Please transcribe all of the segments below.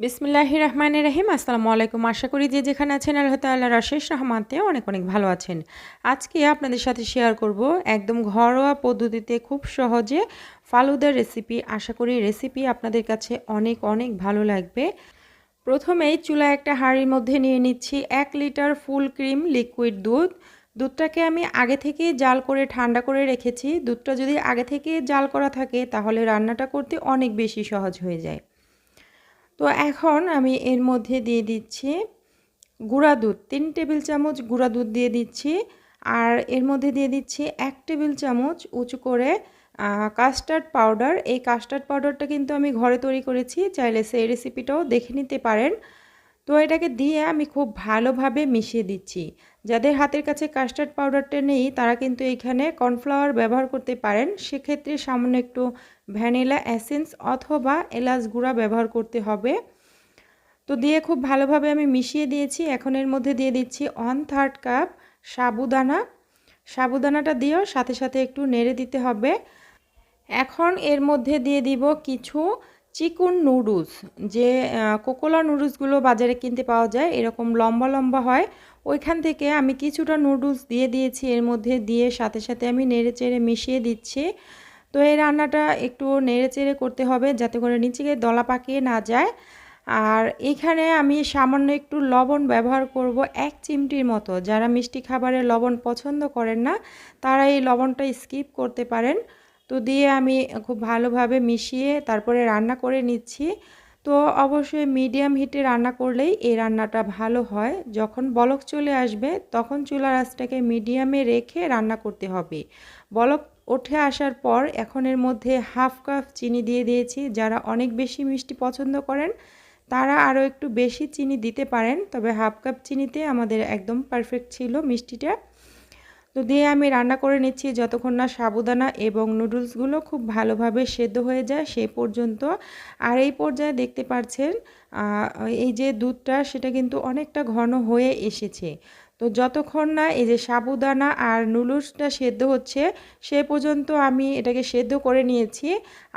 বিসমিল্লাহ রহমান রহিম। আসসালামু আলাইকুম। আশা করি যে যেখানে আছেন আল্লাহ রশেষ রহমাতে অনেক অনেক ভালো আছেন। আজকে আপনাদের সাথে শেয়ার করব একদম ঘরোয়া পদ্ধতিতে খুব সহজে ফালুদার রেসিপি আশা করি রেসিপি আপনাদের কাছে অনেক অনেক ভালো লাগবে। প্রথমেই চুলা একটা হাঁড়ির মধ্যে নিয়ে নিচ্ছি এক লিটার ফুল ক্রিম লিকুইড দুধ। দুধটাকে আমি আগে থেকে জাল করে ঠান্ডা করে রেখেছি। দুধটা যদি আগে থেকে জাল করা থাকে তাহলে রান্নাটা করতে অনেক বেশি সহজ হয়ে যায়। তো এখন আমি এর মধ্যে দিয়ে দিচ্ছি গুঁড়া দুধ, তিন টেবিল চামচ গুঁড়া দুধ দিয়ে দিচ্ছি আর এর মধ্যে দিয়ে দিচ্ছি এক টেবিল চামচ উঁচু করে কাস্টার্ড পাউডার এই কাস্টার্ড পাউডারটা কিন্তু আমি ঘরে তৈরি করেছি, চাইলে সেই রেসিপিটাও দেখে নিতে পারেন। তো এটাকে দিয়ে আমি খুব ভালোভাবে মিশিয়ে দিচ্ছি। যাদের হাতের কাছে কাস্টার্ড পাউডারটা নেই, তারা কিন্তু এখানে কর্নফ্লাওয়ার ব্যবহার করতে পারেন। সেক্ষেত্রে সামান্য একটু ভ্যানিলা অ্যাসেন্স অথবা এলাচ গুঁড়া ব্যবহার করতে হবে। তো দিয়ে খুব ভালোভাবে আমি মিশিয়ে দিয়েছি। এখন এর মধ্যে দিয়ে দিচ্ছি ওয়ান থার্ড কাপ সাবুদানা। সাবুদানাটা দিয়েও সাথে সাথে একটু নেড়ে দিতে হবে। এখন এর মধ্যে দিয়ে দিব কিছু চিকুন নুডলস, যে কোকোলা নুডলসগুলো বাজারে কিনতে পাওয়া যায়, এরকম লম্বা লম্বা হয়, ওইখান থেকে আমি কিছুটা নুডলস দিয়ে দিয়েছি, এর মধ্যে দিয়ে সাথে সাথে আমি নেড়ে চেড়ে মিশিয়ে দিচ্ছি। তো এই রান্নাটা একটু নেড়ে চেড়ে করতে হবে, যাতে করে নিচে দলা পাকিয়ে না যায়। আর এখানে আমি সামান্য একটু লবণ ব্যবহার করব এক চিমটির মতো। যারা মিষ্টি খাবারে লবণ পছন্দ করেন না, তারা এই লবণটা স্কিপ করতে পারেন। তো দিয়ে আমি খুব ভালোভাবে মিশিয়ে তারপরে রান্না করে নিচ্ছি। তো অবশ্যই মিডিয়াম হিটে রান্না করলেই এই রান্নাটা ভালো হয়। যখন বলক চলে আসবে, তখন চুলার আঁচটাকে মিডিয়ামে রেখে রান্না করতে হবে। বলক উঠে আসার পর এখন এর মধ্যে হাফ কাপ চিনি দিয়ে দিয়েছি। যারা অনেক বেশি মিষ্টি পছন্দ করেন, তারা আরও একটু বেশি চিনি দিতে পারেন। তবে হাফ কাপ চিনিতে আমাদের একদম পারফেক্ট ছিল মিষ্টিটা। তো দিয়ে আমি রান্না করে নিচ্ছি যতক্ষণ না সাবুদানা এবং নুডলসগুলো খুব ভালোভাবে সেদ্ধ হয়ে যায় সেই পর্যন্ত। আর এই পর্যায়ে দেখতে পাচ্ছেন এই যে দুধটা সেটা কিন্তু অনেকটা ঘন হয়ে এসেছে। তো যতক্ষণ না এই যে সাবুদানা আর নুডলসটা সেদ্ধ হচ্ছে সে পর্যন্ত আমি এটাকে সেদ্ধ করে নিয়েছি।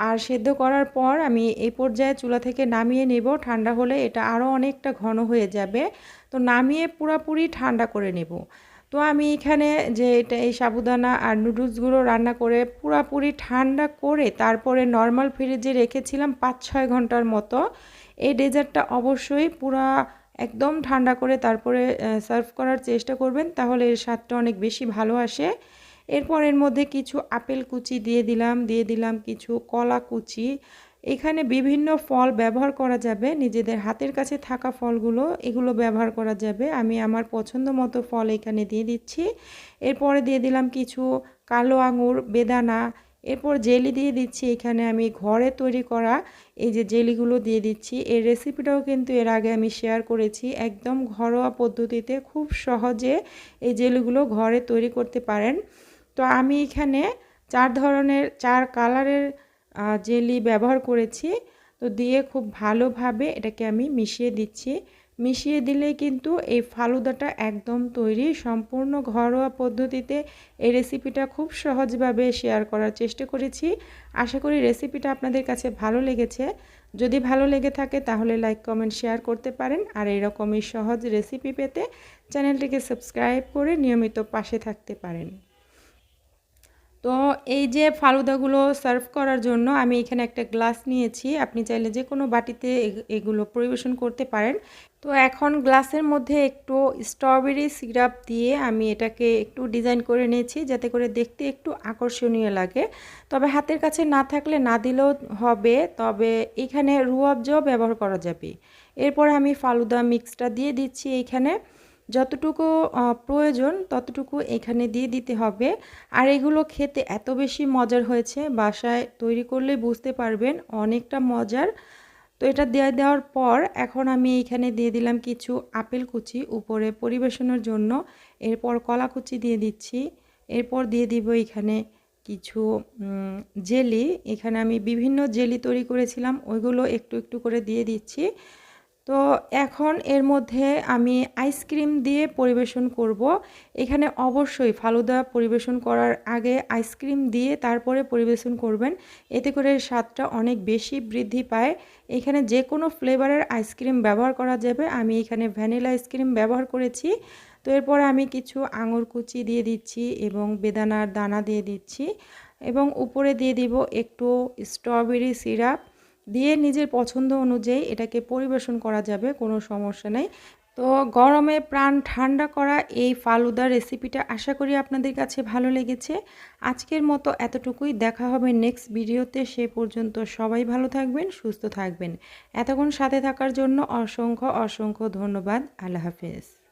আর সেদ্ধ করার পর আমি এই পর্যায়ে চুলা থেকে নামিয়ে নেব। ঠান্ডা হলে এটা আরও অনেকটা ঘন হয়ে যাবে। তো নামিয়ে পুরাপুরি ঠান্ডা করে নেব। তো আমি এখানে যে এটা এই সাবুদানা আর নুডলসগুলো রান্না করে পুরাপুরি ঠান্ডা করে তারপরে নর্মাল ফ্রিজে রেখেছিলাম পাঁচ ছয় ঘণ্টার মতো। এই ডেজার্টটা অবশ্যই পুরা একদম ঠান্ডা করে তারপরে সার্ভ করার চেষ্টা করবেন তাহলে এর স্বাদটা অনেক বেশি ভালো আসে। এরপর এর মধ্যে কিছু আপেল কুচি দিয়ে দিলাম দিয়ে দিলাম কিছু কলা কুচি এখানে বিভিন্ন ফল ব্যবহার করা যাবে, নিজেদের হাতের কাছে থাকা ফলগুলো, এগুলো ব্যবহার করা যাবে। আমি আমার পছন্দ মতো ফল এখানে দিয়ে দিচ্ছি। এরপরে দিয়ে দিলাম কিছু কালো আঙুর, বেদানা, এরপর জেলি দিয়ে দিচ্ছি। এখানে আমি ঘরে তৈরি করা এই যে জেলিগুলো দিয়ে দিচ্ছি। এই রেসিপিটাও কিন্তু এর আগে আমি শেয়ার করেছি। একদম ঘরোয়া পদ্ধতিতে খুব সহজে এই জেলিগুলো ঘরে তৈরি করতে পারেন। তো আমি এখানে চার ধরনের, চার কালারের জেলি ব্যবহার করেছি। তো দিয়ে খুব ভালোভাবে এটাকে আমি মিশিয়ে দিচ্ছি। মিশিয়ে দিলে কিন্তু এই ফালুদাটা একদম তৈরি, সম্পূর্ণ ঘরোয়া পদ্ধতিতে এই রেসিপিটা খুব সহজভাবে শেয়ার করার চেষ্টা করেছি। আশা করি রেসিপিটা আপনাদের কাছে ভালো লেগেছে। যদি ভালো লেগে থাকে তাহলে লাইক কমেন্ট শেয়ার করতে পারেন। আর এরকমই সহজ রেসিপি পেতে চ্যানেলটিকে সাবস্ক্রাইব করে নিয়মিত পাশে থাকতে পারেন। তো এই যে ফালুদাগুলো সার্ভ করার জন্য আমি এখানে একটা গ্লাস নিয়েছি। আপনি চাইলে যে কোনো বাটিতে এগুলো পরিবেশন করতে পারেন। তো এখন গ্লাসের মধ্যে একটু স্ট্রবেরি সিরাপ দিয়ে আমি এটাকে একটু ডিজাইন করে নিয়েছি, যাতে করে দেখতে একটু আকর্ষণীয় লাগে। তবে হাতের কাছে না থাকলে না দিলেও হবে, তবে এখানে রুয়াবজাও ব্যবহার করা যাবে। এরপর আমি ফালুদা মিক্সটা দিয়ে দিচ্ছি এইখানে যতটুকু প্রয়োজন ততটুকু এখানে দিয়ে দিতে হবে। আর এগুলো খেতে এত বেশি মজার হয়েছে, বাসায় তৈরি করলে বুঝতে পারবেন অনেকটা মজার। তো এটা দেওয়া দেওয়ার পর এখন আমি এখানে দিয়ে দিলাম কিছু আপেল কুচি উপরে পরিবেশনের জন্য। এরপর কলা কুচি দিয়ে দিচ্ছি। এরপর দিয়ে দিব এখানে কিছু জেলি। এখানে আমি বিভিন্ন জেলি তৈরি করেছিলাম, ওইগুলো একটু একটু করে দিয়ে দিচ্ছি। তো এখন এর মধ্যে আমি আইসক্রিম দিয়ে পরিবেশন করব। এখানে অবশ্যই ফালুদা পরিবেশন করার আগে আইসক্রিম দিয়ে তারপরে পরিবেশন করবেন। এতে করে স্বাদটা অনেক বেশি বৃদ্ধি পায়। এখানে যে কোনো ফ্লেভারের আইসক্রিম ব্যবহার করা যাবে। আমি এখানে ভ্যানিলা আইসক্রিম ব্যবহার করেছি। তো এরপরে আমি কিছু আঙুর কুচি দিয়ে দিচ্ছি এবং বেদানার দানা দিয়ে দিচ্ছি। এবং উপরে দিয়ে দিব একটু স্ট্রবেরি সিরাপ দিয়ে নিজের পছন্দ অনুযায়ী এটাকে পরিবেশন করা যাবে, কোনো সমস্যা নেই। তো গরমে প্রাণ ঠান্ডা করা এই ফালুদা রেসিপিটা আশা করি আপনাদের কাছে ভালো লেগেছে। আজকের মতো এতটুকুই, দেখা হবে নেক্সট ভিডিওতে। সে পর্যন্ত সবাই ভালো থাকবেন, সুস্থ থাকবেন। এতক্ষণ সাথে থাকার জন্য অসংখ্য অসংখ্য ধন্যবাদ। আল্লাহ হাফেজ।